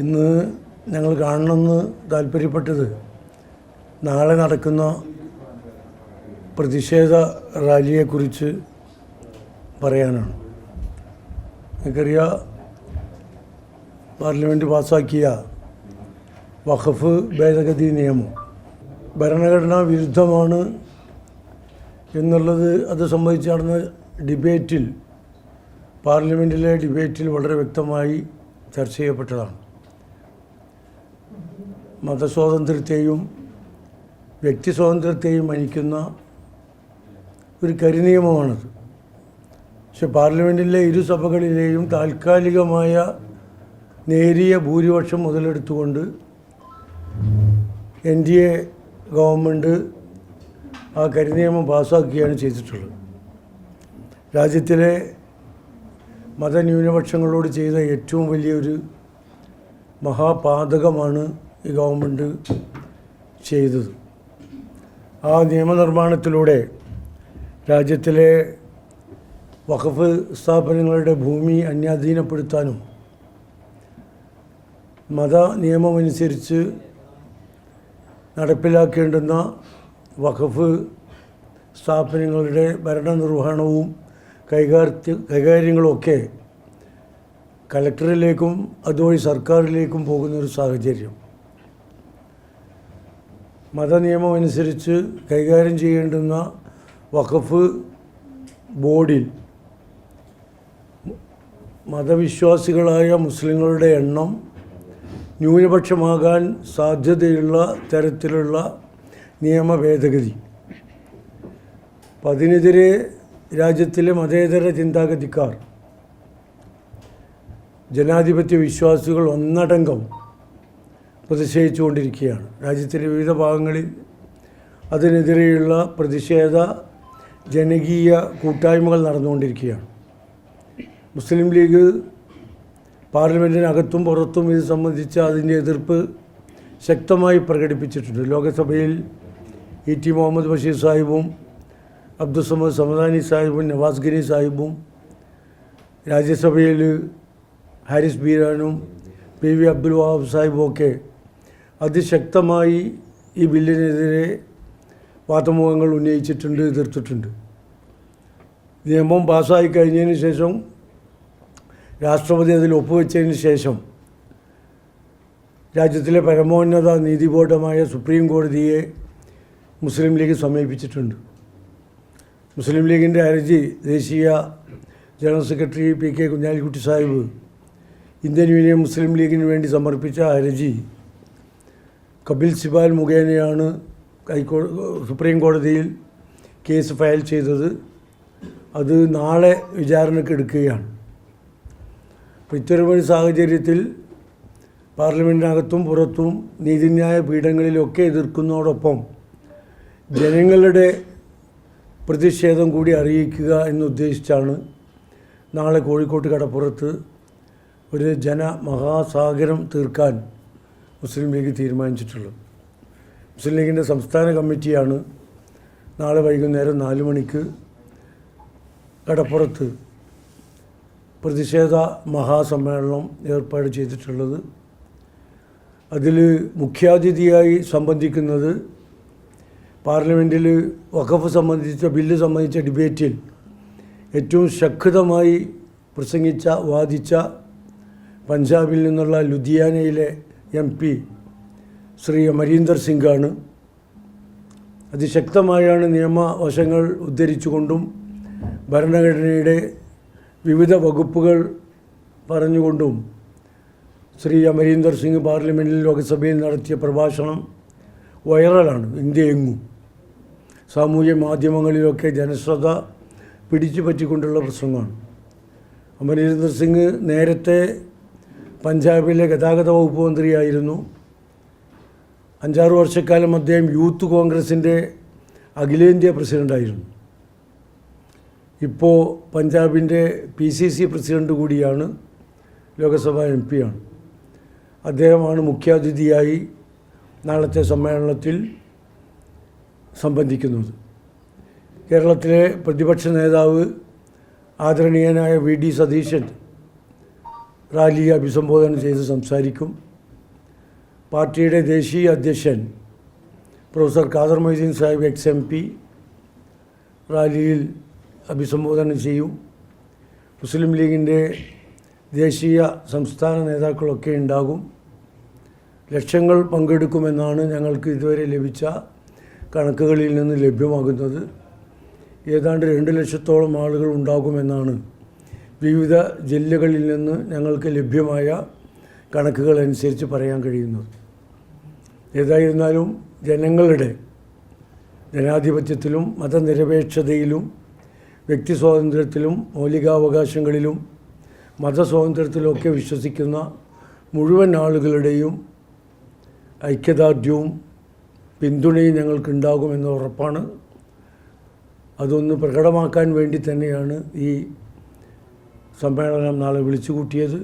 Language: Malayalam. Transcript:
ഇന്ന് ഞങ്ങൾ കാണണമെന്ന് താല്പര്യപ്പെട്ടത് നാളെ നടക്കുന്ന പ്രതിഷേധ റാലിയെക്കുറിച്ച് പറയാനാണ്. നിങ്ങൾക്കറിയാം പാർലമെന്റ് പാസ്സാക്കിയ വഖഫ് ഭേദഗതി നിയമം ഭരണഘടനാ വിരുദ്ധമാണ് എന്നുള്ളത് അത് സംബന്ധിച്ച് നടന്ന ഡിബേറ്റിൽ പാർലമെന്റിലെ ഡിബേറ്റിൽ വളരെ വ്യക്തമായി ചർച്ച ചെയ്യപ്പെട്ടതാണ്. മതസ്വാതന്ത്ര്യത്തെയും വ്യക്തി സ്വാതന്ത്ര്യത്തെയും മനിക്കുന്ന ഒരു കരിനിയമമാണത്. പക്ഷെ പാർലമെന്റിലെ ഇരുസഭകളിലെയും താൽക്കാലികമായ നേരിയ ഭൂരിപക്ഷം മുതലെടുത്തുകൊണ്ട് എൻ ഡി എ ഗവൺമെന്റ് ആ കരിനിയമം പാസ്സാക്കുകയാണ് ചെയ്തിട്ടുള്ളത്. രാജ്യത്തിലെ മതന്യൂനപക്ഷങ്ങളോട് ചെയ്ത ഏറ്റവും വലിയൊരു മഹാപാതകമാണ് ഈ ഗവൺമെന്റ് ചെയ്തത്. ആ നിയമനിർമ്മാണത്തിലൂടെ രാജ്യത്തിലെ വഖഫ് സ്ഥാപനങ്ങളുടെ ഭൂമി അന്യാധീനപ്പെടുത്താനും മത നിയമമനുസരിച്ച് നടപ്പിലാക്കേണ്ടുന്ന വഖഫ് സ്ഥാപനങ്ങളുടെ ഭരണനിർവഹണവും കൈകാര്യ കൈകാര്യങ്ങളുമൊക്കെ കലക്ടറിലേക്കും അതുവഴി സർക്കാരിലേക്കും പോകുന്നൊരു സാഹചര്യം. മതനിയമം അനുസരിച്ച് കൈകാര്യം ചെയ്യേണ്ടുന്ന വഖഫ് ബോർഡിൽ മതവിശ്വാസികളായ മുസ്ലിങ്ങളുടെ എണ്ണം ന്യൂനപക്ഷമാകാൻ സാധ്യതയുള്ള തരത്തിലുള്ള നിയമ ഭേദഗതി അതിനെതിരെ രാജ്യത്തിലെ മതേതര ചിന്താഗതിക്കാർ ജനാധിപത്യ വിശ്വാസികൾ ഒന്നടങ്കം പ്രതിഷേധിച്ചുകൊണ്ടിരിക്കുകയാണ്. രാജ്യത്തിന്റെ വിവിധ ഭാഗങ്ങളിൽ അതിനെതിരെയുള്ള പ്രതിഷേധ ജനകീയ കൂട്ടായ്മകൾ നടന്നുകൊണ്ടിരിക്കുകയാണ്. മുസ്ലിം ലീഗ് പാർലമെന്റിനകത്തും പുറത്തും ഇത് സംബന്ധിച്ച് അതിന്റെ എതിർപ്പ് ശക്തമായി പ്രകടിപ്പിച്ചിട്ടുണ്ട്. ലോകസഭയിൽ ഇ ടി മുഹമ്മദ് ബഷീർ സാഹിബും അബ്ദുസമദ് സമദാനി സാഹിബും നവാസ് ഗനി സാഹിബും രാജ്യസഭയിൽ ഹാരിസ് ബീരാനും പി വി അബ്ദുൽ വഹാബ് സാഹിബും ഒക്കെ അതിശക്തമായി ഈ ബില്ലിനെതിരെ വാദമുഖങ്ങൾ ഉന്നയിച്ചിട്ടുണ്ട് എതിർത്തിട്ടുണ്ട്. നിയമം പാസ്സായി കഴിഞ്ഞതിന് ശേഷം രാഷ്ട്രപതി അതിൽ ഒപ്പുവെച്ചതിന് ശേഷം രാജ്യത്തിലെ പരമോന്നത നീതി നീതിബോധമായ സുപ്രീം കോടതിയെ മുസ്ലിം ലീഗ് സമീപിച്ചിട്ടുണ്ട്. മുസ്ലിം ലീഗിന്റെ ഹർജി ദേശീയ general secretary P K Kunhalikutty sahib Indian union Muslim ലീഗിന് വേണ്ടി സമർപ്പിച്ച ഹർജി കപിൽ സിബാൽ മുഖേനയാണ് ഹൈക്കോ സുപ്രീം കോടതിയിൽ കേസ് ഫയൽ ചെയ്തത്. അത് നാളെ വിചാരണയ്ക്ക് എടുക്കുകയാണ്. അപ്പോൾ ഇത്തരമൊരു സാഹചര്യത്തിൽ പാർലമെന്റിനകത്തും പുറത്തും നീതിന്യായ പീഠങ്ങളിലൊക്കെ എതിർക്കുന്നതോടൊപ്പം ജനങ്ങളുടെ പ്രതിഷേധം കൂടി അറിയിക്കുക എന്നുദ്ദേശിച്ചാണ് നാളെ കോഴിക്കോട്ട് കടപ്പുറത്ത് ഒരു ജനമഹാസാഗരം തീർക്കാൻ മുസ്ലിം ലീഗ് തീരുമാനിച്ചിട്ടുള്ളത്. മുസ്ലിം ലീഗിന്റെ സംസ്ഥാന കമ്മിറ്റിയാണ് നാളെ വൈകുന്നേരം നാല് മണിക്ക് കടപ്പുറത്ത് പ്രതിഷേധ മഹാസമ്മേളനം ഏർപ്പാട് ചെയ്തിട്ടുള്ളത്. അതിൽ മുഖ്യാതിഥിയായി സംബന്ധിക്കുന്നത് പാർലമെന്റിൽ വഖഫ് സംബന്ധിച്ച ബില്ല് സംബന്ധിച്ച ഡിബേറ്റിൽ ഏറ്റവും ശക്തമായി പ്രസംഗിച്ച വാദിച്ച പഞ്ചാബിൽ നിന്നുള്ള ലുധിയാനയിലെ എം പി ശ്രീ അമരീന്ദർ സിംഗാണ്. അതിശക്തമായാണ് നിയമവശങ്ങൾ ഉദ്ധരിച്ചുകൊണ്ടും ഭരണഘടനയുടെ വിവിധ വകുപ്പുകൾ പറഞ്ഞുകൊണ്ടും ശ്രീ അമരീന്ദർ സിംഗ് പാർലമെന്റിൽ ലോക്സഭയിൽ നടത്തിയ പ്രഭാഷണം വൈറലാണ് ഇന്ത്യയെങ്ങും. സാമൂഹ്യ മാധ്യമങ്ങളിലൊക്കെ ജനശ്രദ്ധ പിടിച്ചു പറ്റിക്കൊണ്ടുള്ള പ്രസംഗമാണ്. അമരീന്ദർ സിംഗ് നേരത്തെ പഞ്ചാബിലെ ഗതാഗത വകുപ്പ് മന്ത്രിയായിരുന്നു. അഞ്ചാറ് വർഷക്കാലം അദ്ദേഹം യൂത്ത് കോൺഗ്രസിന്റെ അഖിലേന്ത്യാ പ്രസിഡന്റായിരുന്നു ഇപ്പോൾ പഞ്ചാബിന്റെ പി സി സി പ്രസിഡന്റ് കൂടിയാണ് ലോകസഭ എം പിയാണ്. അദ്ദേഹമാണ് മുഖ്യാതിഥിയായി നാളത്തെ സമ്മേളനത്തിൽ സംബന്ധിക്കുന്നത്. കേരളത്തിലെ പ്രതിപക്ഷ നേതാവ് ആദരണീയനായ വി ഡി സതീശൻ റാലിയെ അഭിസംബോധന ചെയ്ത് സംസാരിക്കും. പാർട്ടിയുടെ ദേശീയ അധ്യക്ഷൻ professor Khader Moideen sahib ex M P റാലിയിൽ അഭിസംബോധന ചെയ്യും. മുസ്ലിം ലീഗിന്റെ ദേശീയ സംസ്ഥാന നേതാക്കളൊക്കെ ഉണ്ടാകും. ലക്ഷങ്ങൾ പങ്കെടുക്കുമെന്നാണ് ഞങ്ങൾക്ക് ഇതുവരെ ലഭിച്ച കണക്കുകളിൽ നിന്ന് ലഭ്യമാകുന്നത്. ഏതാണ്ട് രണ്ട് ലക്ഷത്തോളം ആളുകൾ ഉണ്ടാകുമെന്നാണ് വിവിധ ജില്ലകളിൽ നിന്ന് ഞങ്ങൾക്ക് ലഭ്യമായ കണക്കുകൾ അനുസരിച്ച് പറയാൻ കഴിയുന്നത് ഏതായിരുന്നാലും ജനങ്ങളുടെ ജനാധിപത്യത്തിലും മതനിരപേക്ഷതയിലും വ്യക്തി സ്വാതന്ത്ര്യത്തിലും മൗലികാവകാശങ്ങളിലും മതസ്വാതന്ത്ര്യത്തിലുമൊക്കെ വിശ്വസിക്കുന്ന മുഴുവൻ ആളുകളുടെയും ഐക്യദാർഢ്യവും പിന്തുണയും ഞങ്ങൾക്കുണ്ടാകുമെന്ന ഉറപ്പാണ്. അതൊന്ന് പ്രകടമാക്കാൻ വേണ്ടി തന്നെയാണ് ഈ സമ്മേളനം നാളെ വിളിച്ചു കൂട്ടിയത്